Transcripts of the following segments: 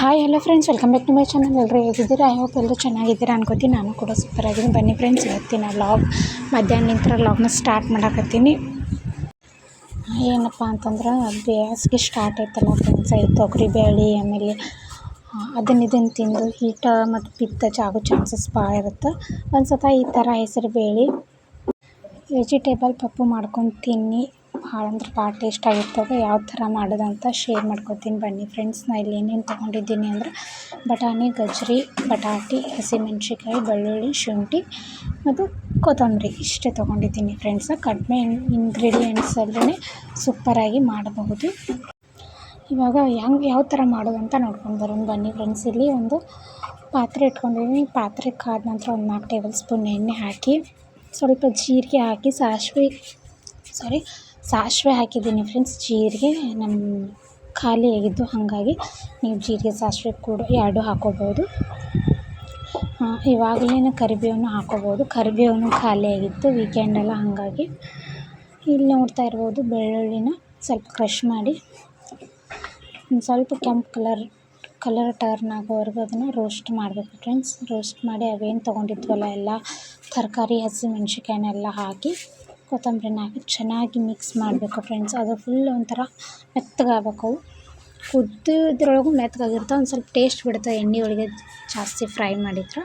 Hi hello friends welcome back to my channel ಎಲ್ಲರೂ ಹೇಗಿದ್ದೀರಾ? I hope ಎಲ್ಲರೂ ಚೆನ್ನಾಗಿದ್ದೀರಾ ಅನ್ಕೋತೀನಿ. ನಾನು ಕೂಡ ಸೂಪರ್ ಆಗಿದ್ದೀನಿ. ಬನ್ನಿ ಫ್ರೆಂಡ್ಸ್ ಇವತ್ತಿನ ಲಾಗ್ ಮಧ್ಯಾಹ್ನ ನಂತರ ವ್ಲಾಗ್ನ ಸ್ಟಾರ್ಟ್ ಮಾಡಕತ್ತೀನಿ. ಏನಪ್ಪ ಅಂತಂದ್ರೆ, ಬೇಸಿಗೆ ಸ್ಟಾರ್ಟ್ ಆಯ್ತಲ್ಲ ಫ್ರೆಂಡ್ಸ್ ಈ ತೊಗರಿ ಬೇಳೆ ಆಮೇಲೆ ಅದನ್ನ ಇದನ್ನು ತಿಂದು ಹೀಟ ಮತ್ತು ಪಿತ್ತ ಆಗೋ ಚಾನ್ಸಸ್ ಭಾಳ ಇರುತ್ತೆ. ಒಂದು ಸತ ಈ ಥರ ಹೆಸರು ಬೇಳೆ ವೆಜಿಟೇಬಲ್ ಪಪ್ಪು ಮಾಡ್ಕೊಂಡು ತಿನ್ನಿ. ಭಾಳ ಅಂದ್ರೆ ಭಾಳ ಟೇಸ್ಟ್ ಆಗಿರ್ತದೆ. ಯಾವ ಥರ ಮಾಡೋದಂತ ಶೇರ್ ಮಾಡ್ಕೊತೀನಿ ಬನ್ನಿ. ಫ್ರೆಂಡ್ಸ್ ನಾ ಇಲ್ಲಿ ಏನೇನು ತೊಗೊಂಡಿದ್ದೀನಿ ಅಂದ್ರೆ ಬಟಾಣಿ ಗಜ್ಜರಿ ಬಟಾಟಿ ಹಸಿಮೆಣ್ಸಿಕಾಯಿ ಬೆಳ್ಳುಳ್ಳಿ, ಶುಂಠಿ ಮತ್ತು ಕೊತ್ತಂಬರಿ ಇಷ್ಟೇ ತೊಗೊಂಡಿದ್ದೀನಿ ಫ್ರೆಂಡ್ಸ ಕಡಿಮೆ ಇಂಗ್ರೀಡಿಯೆಂಟ್ಸಲ್ಲೇ ಸೂಪರಾಗಿ ಮಾಡಬಹುದು. ಇವಾಗ ಹೆಂಗೆ, ಯಾವ ಥರ ಮಾಡೋದಂತ ನೋಡ್ಕೊಂಡು ಬರೋಣ ಬನ್ನಿ ಫ್ರೆಂಡ್ಸ್ ಇಲ್ಲಿ ಒಂದು ಪಾತ್ರೆ ಇಟ್ಕೊಂಡಿದ್ದೀನಿ ಪಾತ್ರೆ ಕಾದ ನಂತರ ಒಂದು ನಾಲ್ಕು ಟೇಬಲ್ ಸ್ಪೂನ್ ಎಣ್ಣೆ ಹಾಕಿ, ಸ್ವಲ್ಪ ಜೀರಿಗೆ ಹಾಕಿ, ಸಾಸಿವೆ ಸಾರಿ ಸಾಸಿವೆ ಹಾಕಿದ್ದೀನಿ ಫ್ರೆಂಡ್ಸ್ ಜೀರಿಗೆ ನಮ್ಮ ಖಾಲಿ ಆಗಿದ್ದು ಹಾಗಾಗಿ ನೀವು ಜೀರಿಗೆ ಸಾಸಿವೆ ಕೂಡ ಎರಡು ಹಾಕೋಬೋದು. ಇವಾಗಲೇ ಕರಿಬೇವನ್ನು ಹಾಕೋಬೋದು. ಕರಿಬೇವನ್ನು ಖಾಲಿಯಾಗಿತ್ತು ವೀಕೆಂಡೆಲ್ಲ ಹಾಗಾಗಿ ಇಲ್ಲಿ ನೋಡ್ತಾ ಇರ್ಬೋದು, ಬೆಳ್ಳುಳ್ಳಿನ ಸ್ವಲ್ಪ ಕ್ರಷ್ ಮಾಡಿ. ಒಂದು ಸ್ವಲ್ಪ ಕೆಂಪು ಕಲರ್ ಕಲರ್ ಟರ್ನ್ ಆಗೋವರೆಗೂ ಅದನ್ನು ರೋಸ್ಟ್ ಮಾಡಬೇಕು ಫ್ರೆಂಡ್ಸ್ ರೋಸ್ಟ್ ಮಾಡಿ ಅವೇನು ತೊಗೊಂಡಿದ್ವಲ್ಲ, ಎಲ್ಲ ತರಕಾರಿ ಹಸಿಮೆಣ್ಸಿಕಾಯನ್ನೆಲ್ಲ ಹಾಕಿ. ಕೊತ್ತಂಬರಿನ ಹಾಕಿ ಚೆನ್ನಾಗಿ ಮಿಕ್ಸ್ ಮಾಡಬೇಕು ಫ್ರೆಂಡ್ಸ್ ಅದು ಫುಲ್ ಒಂಥರ ಮೆತ್ತಗಾಗಬೇಕು. ಕುದ್ದಿದ್ರೊಳಗೂ ಮೆತ್ತಗಾಗಿರುತ್ತೆ. ಒಂದು ಸ್ವಲ್ಪ ಟೇಸ್ಟ್ ಬಿಡುತ್ತೆ. ಎಣ್ಣೆ ಒಳಗೆ ಜಾಸ್ತಿ ಫ್ರೈ ಮಾಡಿದ್ರೆ.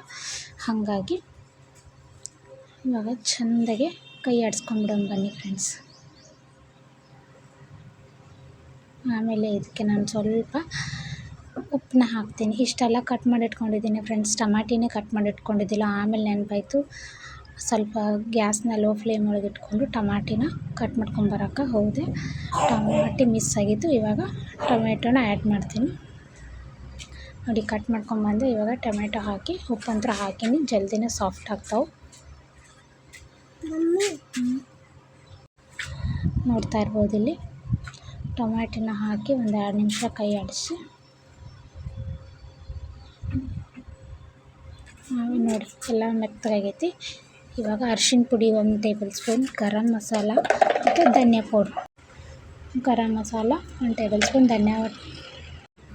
ಹಾಗಾಗಿ ಇವಾಗ ಚೆಂದಾಗೆ ಕೈ ಆಡಿಸ್ಕೊಂಡ್ಬಿಡೋಣ ಬನ್ನಿ ಫ್ರೆಂಡ್ಸ್ ಆಮೇಲೆ ಇದಕ್ಕೆ ನಾನು ಸ್ವಲ್ಪ ಉಪ್ಪನ್ನ ಹಾಕ್ತೀನಿ. ಇಷ್ಟೆಲ್ಲ ಕಟ್ ಮಾಡಿ ಇಟ್ಕೊಂಡಿದ್ದೀನಿ ಫ್ರೆಂಡ್ಸ್ ಟಮಾಟಿನೇ ಕಟ್ ಮಾಡಿ ಇಟ್ಕೊಂಡಿದ್ದಿಲ್ಲ ಆಮೇಲೆ ನೆನಪಾಯ್ತು. ಸ್ವಲ್ಪ ಗ್ಯಾಸ್ನ ಲೋ ಫ್ಲೇಮ್ ಒಳಗೆ ಇಟ್ಕೊಂಡು ಟಮಾಟಿನ ಕಟ್ ಮಾಡ್ಕೊಂಬರಕ್ಕೆ ಹೋದೆ. ಟಮಾಟಿ ಮಿಸ್ ಆಗಿತ್ತು. ಇವಾಗ ಟೊಮೆಟೊನ ಆ್ಯಡ್ ಮಾಡ್ತೀನಿ. ನೋಡಿ, ಕಟ್ ಮಾಡ್ಕೊಂಬಂದೆ ಇವಾಗ ಟೊಮೆಟೊ ಹಾಕಿ ಉಪ್ಪಂತ್ರ ಹಾಕಿನಿ. ಜಲ್ದಿನೇ ಸಾಫ್ಟ್ ಆಗ್ತಾವೆ. ನೋಡ್ತಾ ಇರ್ಬೋದು ಇಲ್ಲಿ. ಟೊಮ್ಯಾಟಿನ ಹಾಕಿ ಒಂದು ಎರಡು ನಿಮಿಷ ಕೈ ಆಡಿಸಿ. ನೋಡಿ, ಎಲ್ಲ ಮೆತ್ತಗಾಗೈತಿ. ಇವಾಗ ಅರ್ಶಿನ ಪುಡಿ ಒಂದು ಟೇಬಲ್ ಸ್ಪೂನ್ ಗರಂ ಮಸಾಲ ಮತ್ತು ಧನಿಯಾ ಪೌಡ್ರ್. ಗರಂ ಮಸಾಲ ಒಂದು ಟೇಬಲ್ ಸ್ಪೂನ್ ಧನಿಯಾ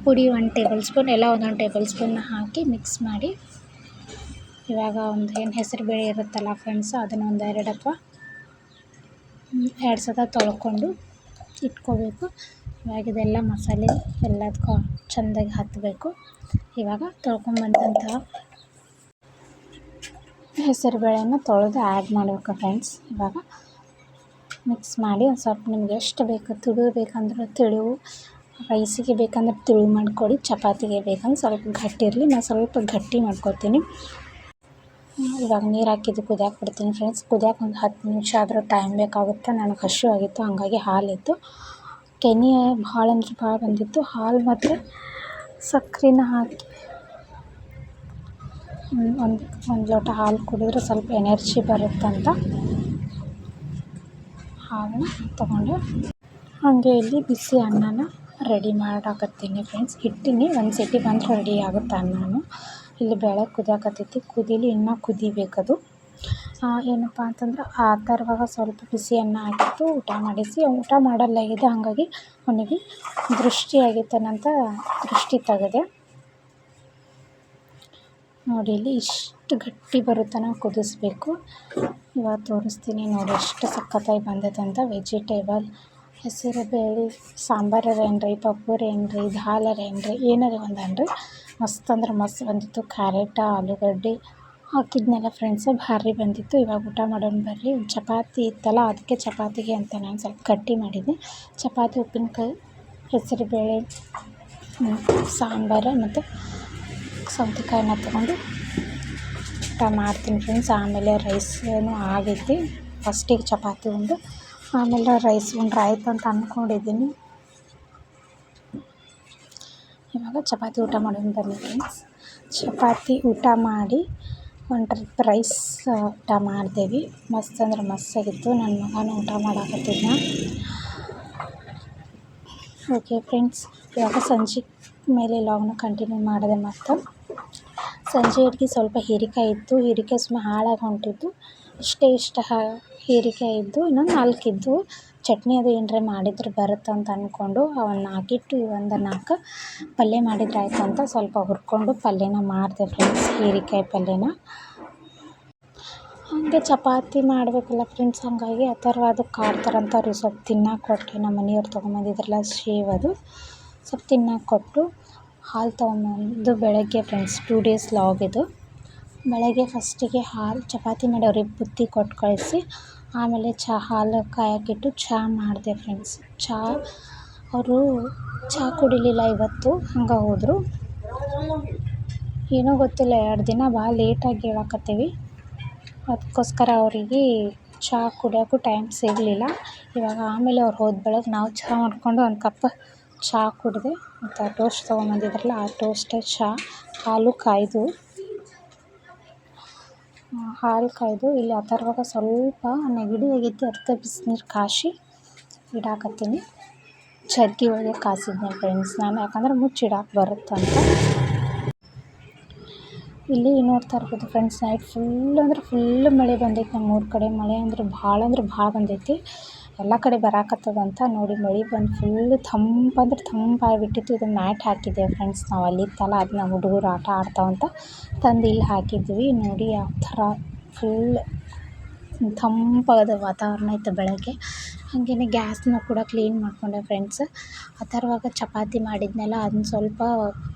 ಪುಡಿ ಒಂದು ಟೇಬಲ್ ಸ್ಪೂನ್ ಎಲ್ಲ ಒಂದೊಂದು ಟೇಬಲ್ ಸ್ಪೂನ್ನ ಹಾಕಿ ಮಿಕ್ಸ್ ಮಾಡಿ. ಇವಾಗ ಒಂದು ಏನು ಹೆಸರು ಬೇಳೆ ಇರುತ್ತಲ್ಲ ಫ್ರೆಂಡ್ಸ್ ಅದನ್ನು ಒಂದು ಎರಡಪ್ಪ ಎರಡು ಸತ ತೊಳ್ಕೊಂಡು ಇಟ್ಕೋಬೇಕು. ಇವಾಗ ಇದೆಲ್ಲ ಮಸಾಲೆ ಎಲ್ಲದಕ್ಕೂ ಚೆಂದಾಗಿ ಹತ್ತಬೇಕು ಇವಾಗ ತೊಳ್ಕೊಂಬಂದಂತಹ ಹೆಸರುಬೇಳೆನ ತೊಳೆದು ಆ್ಯಡ್ ಮಾಡಬೇಕು ಫ್ರೆಂಡ್ಸ್ ಇವಾಗ ಮಿಕ್ಸ್ ಮಾಡಿ ಒಂದು ಸ್ವಲ್ಪ ನಿಮ್ಗೆ ಎಷ್ಟು ಬೇಕು ತುಳಿವು ಬೇಕಂದ್ರೆ ತಿಳಿವು ರೈಸಿಗೆ ಬೇಕಂದ್ರೆ ತಿಳಿ ಮಾಡ್ಕೊಳ್ಳಿ ಚಪಾತಿಗೆ ಬೇಕಂದ್ರೆ ಸ್ವಲ್ಪ ಗಟ್ಟಿ ಇರಲಿ. ನಾನು ಸ್ವಲ್ಪ ಗಟ್ಟಿ ಮಾಡ್ಕೊತೀನಿ. ಇವಾಗ ನೀರು ಹಾಕಿದ್ದು ಕುದಿಯಾಕೆ ಬಿಡ್ತೀನಿ ಫ್ರೆಂಡ್ಸ್ ಕುದಿಯಾಕೆ ಒಂದು ಹತ್ತು ನಿಮಿಷ ಆದರೂ ಟೈಮ್ ಬೇಕಾಗುತ್ತೆ. ನನಗೆ ಹಶು ಆಗಿತ್ತು, ಹಾಗಾಗಿ ಹಾಲಿತ್ತು. ಕೆನೆ ಭಾಳ ಅಂದ್ರೆ ಭಾಳ ಬಂದಿತ್ತು. ಹಾಲು ಮತ್ತು ಸಕ್ಕರೆನ ಹಾಕಿ ಒಂದು ಒಂದು ಲೋಟ ಹಾಲು ಕುಡಿದ್ರೆ ಸ್ವಲ್ಪ ಎನರ್ಜಿ ಬರುತ್ತಂತ ಹಾಲನ್ನ ತಗೊಂಡು ಹಾಗೆ ಇಲ್ಲಿ ಬಿಸಿ ಅನ್ನನ ರೆಡಿ ಮಾಡಾಕತ್ತೀನಿ ಫ್ರೆಂಡ್ಸ್ ಇಟ್ಟಿನಿ ಒಂದು ಸಿಟಿ ಬಂದರೆ ರೆಡಿ ಆಗುತ್ತೆ ಅನ್ನನು. ಇಲ್ಲಿ ಬೇಳೆ ಕುದಿಯಾಕತ್ತೈತಿ. ಕುದೀಲಿ ಇನ್ನೂ ಕುದಿಬೇಕದು. ಏನಪ್ಪ ಅಂತಂದ್ರೆ ಆ ಥರವಾಗ ಸ್ವಲ್ಪ ಬಿಸಿ ಅನ್ನ ಆಗಿತ್ತು ಊಟ ಮಾಡಿಸಿ. ಊಟ ಮಾಡಲ್ಲಾಗಿದೆ, ಹಾಗಾಗಿ ಅವನಿಗೆ ದೃಷ್ಟಿ ಆಗೈತೇನಂತ ದೃಷ್ಟಿ ತೆಗೆದೆ. ನೋಡಿ, ಇಲ್ಲಿ ಇಷ್ಟು ಗಟ್ಟಿ ಬರುತ್ತನ ಕುದಿಸ್ಬೇಕು. ಇವಾಗ ತೋರಿಸ್ತೀನಿ ನೋಡಿ, ಎಷ್ಟು ಸಖತ್ತಾಗಿ ಬಂದೈತೆ ಅಂತ. ವೆಜಿಟೇಬಲ್ ಹೆಸರು ಬೇಳೆ ಸಾಂಬಾರರ ಏನ್ರಿ ಪಪ್ಪುರ ಏನ್ರಿ ಒಂದು ಅನ್ರಿ ಮಸ್ತ್ ಅಂದ್ರೆ ಮಸ್ತ್ ಬಂದಿತ್ತು. ಕ್ಯಾರೆಟ, ಆಲೂಗಡ್ಡೆ, ಹಾಕಿದ್ನೆಲ್ಲ ಫ್ರೆಂಡ್ಸ್ ಭಾರಿ ಬಂದಿತ್ತು. ಇವಾಗ ಊಟ ಮಾಡೋಣ ಬರ್ರಿ. ಚಪಾತಿ ಇತ್ತಲ್ಲ, ಅದಕ್ಕೆ ಚಪಾತಿಗೆ ಅಂತ ನಾನು ಸ್ವಲ್ಪ ಗಟ್ಟಿ ಮಾಡಿದ್ದೆ. ಚಪಾತಿ, ಉಪ್ಪಿನಕಾಯಿ ಹೆಸರುಬೇಳೆ ಸಾಂಬಾರು ಮತ್ತು ಸೌತೆಕಾಯಿನ ತೊಗೊಂಡು ಊಟ ಮಾಡ್ತೀನಿ ಫ್ರೆಂಡ್ಸ್ ಆಮೇಲೆ ರೈಸೂ ಆಗೈತಿ ಫಸ್ಟಿಗೆ ಚಪಾತಿ ಉಂಡು ಆಮೇಲೆ ರೈಸ್ ಉಂಡ್ರೆ ಆಯ್ತು ಅಂತ ಅಂದ್ಕೊಂಡಿದ್ದೀನಿ ಇವಾಗ ಚಪಾತಿ ಊಟ ಮಾಡೋಣ ಬನ್ನಿ ಫ್ರೆಂಡ್ಸ್ ಚಪಾತಿ ಊಟ ಮಾಡಿ ಒಂದು ಟ್ರಿಪ್ ರೈಸ್ ಊಟ ಮಾಡ್ದೇವಿ ಮಸ್ತ್ ಅಂದ್ರೆ ಮಸ್ತಾಗಿತ್ತು ನನ್ನ ಮಗನೂ ಊಟ ಮಾಡಾಕತ್ತಿದ್ನ ಓಕೆ ಫ್ರೆಂಡ್ಸ್ ಇವಾಗ ಸಂಜೆ ಮೇಲೆ ಲಾಗ್ನ ಕಂಟಿನ್ಯೂ ಮಾಡಿದೆ ಮತ್ತು ಸಂಜೆ ಅಡ್ಗೆ ಸ್ವಲ್ಪ ಹೀರೆಕಾಯಿ ಇತ್ತು. ಹೀರೆಕಾಯಿ ಸುಮ್ಮನೆ ಹಾಳಾಗಿ ಹೊಂಟಿದ್ದು ಇಷ್ಟೇ ಇಷ್ಟ ಹೀರೆಕಾಯಿ ಇದ್ದು, ಇನ್ನೊಂದು ನಾಲ್ಕು ಇದ್ದವು ಚಟ್ನಿ ಅದು ಏನರ ಮಾಡಿದ್ರೆ ಬರುತ್ತೆ ಅಂತ ಅಂದ್ಕೊಂಡು ಅವನ್ನ ಹಾಕಿಟ್ಟು ಒಂದು ನಾಲ್ಕು ಪಲ್ಯ ಮಾಡಿದ್ರೆ ಆಯಿತು ಅಂತ ಸ್ವಲ್ಪ ಹುರ್ಕೊಂಡು ಪಲ್ಯನ ಮಾಡಿದೆ ಫ್ರೆಂಡ್ಸ್ ಹೀರೆಕಾಯಿ ಪಲ್ಯನ. ಹಾಗೆ ಚಪಾತಿ ಮಾಡಬೇಕಲ್ಲ ಫ್ರೆಂಡ್ಸ್ ಹಾಗಾಗಿ ಆ ಥರ ಅದು ಕಾಡ್ತಾರಂತ ಅವ್ರಿಗೆ ಸ್ವಲ್ಪ ತಿನ್ನಕ್ಕೆ ಕೊಟ್ಟೆ ನಮ್ಮ ಮನೆಯವ್ರು ತೊಗೊಂಬಂದಿದ್ರಲ್ಲ ಶೇವ್ ಅದು. ಸ್ವಲ್ಪ ತಿನ್ನಕ್ಕೆ ಕೊಟ್ಟು ಹಾಲು ತೊಗೊಂಬಂದು ಬೆಳಗ್ಗೆ ಫ್ರೆಂಡ್ಸ್ ಟೂ ಡೇಸ್ ಲಾಗ್ ಇದು. ಬೆಳಗ್ಗೆ ಫಸ್ಟಿಗೆ ಹಾಲು, ಚಪಾತಿ ಮಾಡಿ ಅವ್ರಿಗೆ ಬುತ್ತಿ ಕೊಟ್ಟು ಕಳಿಸಿ, ಆಮೇಲೆ ಚಹಾ ಹಾಲು ಕಾಯಕ್ಕಿಟ್ಟು ಚಹಾ ಮಾಡಿದೆ ಫ್ರೆಂಡ್ಸ್ ಚಹಾ ಅವರು ಚಹಾ ಕುಡಿಲಿಲ್ಲ ಇವತ್ತು, ಹಂಗೆ ಹೋದರು. ಏನೋ ಗೊತ್ತಿಲ್ಲ, ಎರಡು ದಿನ ಭಾಳ ಲೇಟಾಗಿ ಹೇಳಕತ್ತೀವಿ. ಅದಕ್ಕೋಸ್ಕರ ಅವರಿಗೆ ಚಹಾ ಕುಡಿಯೋಕ್ಕೂ ಟೈಮ್ ಸಿಗಲಿಲ್ಲ. ಇವಾಗ ಆಮೇಲೆ ಅವ್ರು ಹೋದ ಬೆಳಗ್ಗೆ ನಾವು ಚಹಾ ಮಾಡಿಕೊಂಡು ಒಂದು ಕಪ್ ಚಹಾ ಕುಡಿದೆ ಮತ್ತು ಆ ಟೋಸ್ಟ್ ತೊಗೊಂಬಂದಿದ್ರಲ್ಲ, ಆ ಟೋಸ್ಟ್ ಚಹಾ, ಹಾಲು ಕಾಯ್ದು ಹಾಲು ಕಾಯ್ದು ಇಲ್ಲಿ ಅಥರ್ವಾಗ ಸ್ವಲ್ಪ ನೆಗಡಿ ಆಗಿತ್ತು ಅದಕ್ಕೆ ಬಿಸಿನೀರು ಕಾಶಿ ಇಡಾಕತ್ತೀನಿ. ಚರ್ಗಿ ಒಳಗೆ ಕಾಸಿದ್ದೆ ಫ್ರೆಂಡ್ಸ್ ನಾನು ಯಾಕಂದ್ರೆ ಮುಚ್ಚಿಡಾಕೆ ಬರುತ್ತಂತ ಇಲ್ಲಿ ನೋಡ್ತಾ ಇರ್ಬೋದು ಫ್ರೆಂಡ್ಸ್ ನೈಟ್ ಫುಲ್ ಅಂದ್ರೆ ಫುಲ್ ಮಳೆ ಬಂದೈತೆ ನಮ್ಮ ಊರ ಕಡೆ. ಮಳೆ ಅಂದ್ರೆ ಭಾಳ ಅಂದ್ರೆ ಭಾಳ ಬಂದೈತಿ. ಎಲ್ಲ ಕಡೆ ಬರಾಕತ್ತದಂತ ನೋಡಿ ಮಳೆ ಬಂದು ಫುಲ್ ತಂಪು ಅಂದ್ರೆ ತಂಪಾಗಿಬಿಟ್ಟಿತ್ತು ಇದು ಮ್ಯಾಟ್ ಹಾಕಿದ್ದೆ ಫ್ರೆಂಡ್ಸ್ ನಾವು ಅಲ್ಲಿತ್ತಲ್ಲ ಅದನ್ನ ಹುಡುಗರು ಆಟ ಆಡ್ತಾವಂತ ತಂದು ಇಲ್ಲಿ ಹಾಕಿದ್ವಿ. ನೋಡಿ ಯಾವ ಥರ ಫುಲ್ ತಂಪಾದ ವಾತಾವರಣ ಇತ್ತು ಬೆಳಗ್ಗೆ. ಹಾಗೆಯೇ ಗ್ಯಾಸ್ನ ಕೂಡ ಕ್ಲೀನ್ ಮಾಡಿಕೊಂಡೆ ಫ್ರೆಂಡ್ಸ್ ಆ ಥರವಾಗ ಚಪಾತಿ ಮಾಡಿದ್ನಲ್ಲ ಅದನ್ನ ಸ್ವಲ್ಪ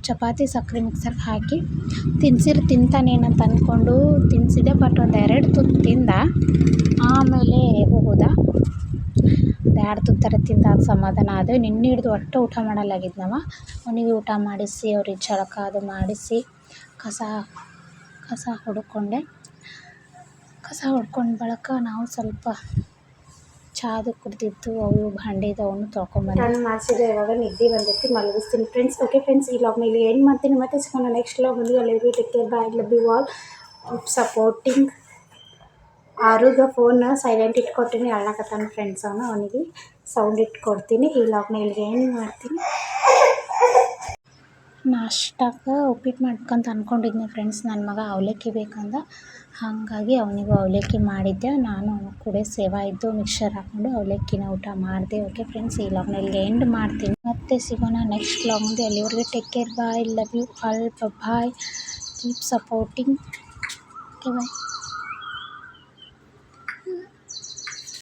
ಚಪಾತಿ ಸಕ್ಕರೆ ಮಿಕ್ಸರ್ಗೆ ಹಾಕಿ ತಿನ್ಸಿರು ತಿಂತಾನೇನಂತ ಅಂದ್ಕೊಂಡು ತಿನ್ಸಿದೆ ಬಟ್ ಒಂದು ಎರಡು ತುತ್ತು ತಿಂದ, ಆಮೇಲೆ ಹೋದ ಒಂದು ಎರಡು ತುತ್ತರ ತಿಂದ ಅದು ಸಮಾಧಾನ ಆದರೆ ನಿನ್ನೆ ಹಿಡ್ದು ಒಟ್ಟು ಊಟ ನಾವು ಅವನಿಗೆ ಊಟ ಮಾಡಿಸಿ, ಅವ್ರಿಗೆ ಜಳಕ ಅದು ಮಾಡಿಸಿ ಕಸ ಕಸ ಹೊಡ್ಕೊಂಡೆ. ಕಸ ಹೊಡ್ಕೊಂಡು ಬಳಿಕ ನಾವು ಸ್ವಲ್ಪ ಚಾದು ಕುಡ್ದಿದ್ದು, ಅವು ಭಾಂಡೆ ಅವನು ತೊಳ್ಕೊಂಬಂದು ನಾನು ಮಾಡಿಸಿದ್ರೆ ಇವಾಗ ನಿದ್ದೆ ಬಂದಿತ್ತು ಮಲಗಿಸ್ತೀನಿ. ಫ್ರೆಂಡ್ಸ್ ಓಕೆ ಫ್ರೆಂಡ್ಸ್ ಈ ಲಾಗ್ನ ಇಲ್ಲಿ ಏನು ಮಾಡ್ತೀನಿ. ಮತ್ತೆ ಸಿಗೋಣ ನೆಕ್ಸ್ಟ್ ಲಾಗ್ ಬಂದು ಅಲ್ಲಿ take care bye love you all supporting ಆರುಗ phone silent ಇಟ್ಕೊತೀನಿ ಅಳ್ಳಕತ್ತಾನ ಫ್ರೆಂಡ್ಸ್ ಅವನು ಅವನಿಗೆ ಸೌಂಡ್ ಇಟ್ಕೊಡ್ತೀನಿ. ಈ ಲಾಗ್ನ ಇಲ್ಲಿಗೆ ಏನು ಮಾಡ್ತೀನಿ. ನಾಷ್ಟಕ್ಕೆ ಉಪ್ಪಿಟ್ಟು ಮಾಡ್ಬೇಕಂತ ಅಂದ್ಕೊಂಡಿದ್ದೆ ಫ್ರೆಂಡ್ಸ್ ನನ್ನ ಮಗ ಅವಲಕ್ಕಿ ಬೇಕಂದ. ಹಾಗಾಗಿ ಅವನಿಗೂ ಅವಲಕ್ಕಿ ಮಾಡಿದ್ದೆ. ನಾನು ಕೂಡ ಸೇವಾ ಇದ್ದು ಮಿಕ್ಸರ್ ಹಾಕ್ಕೊಂಡು ಅವಲಕ್ಕಿನ ಊಟ ಮಾಡಿದೆ. ಓಕೆ ಫ್ರೆಂಡ್ಸ್ ಈ ಲಾಗ್ನ ಇಲ್ಲಿಗೆ ಎಂಡ್ ಮಾಡ್ತೀನಿ. ಮತ್ತೆ ಸಿಗೋಣ ನೆಕ್ಸ್ಟ್ ಲಾಗ್ ಮುಂದೆ. ಅಲ್ಲಿವರೆಗೆ take care bye love you all bye keep supporting okay bye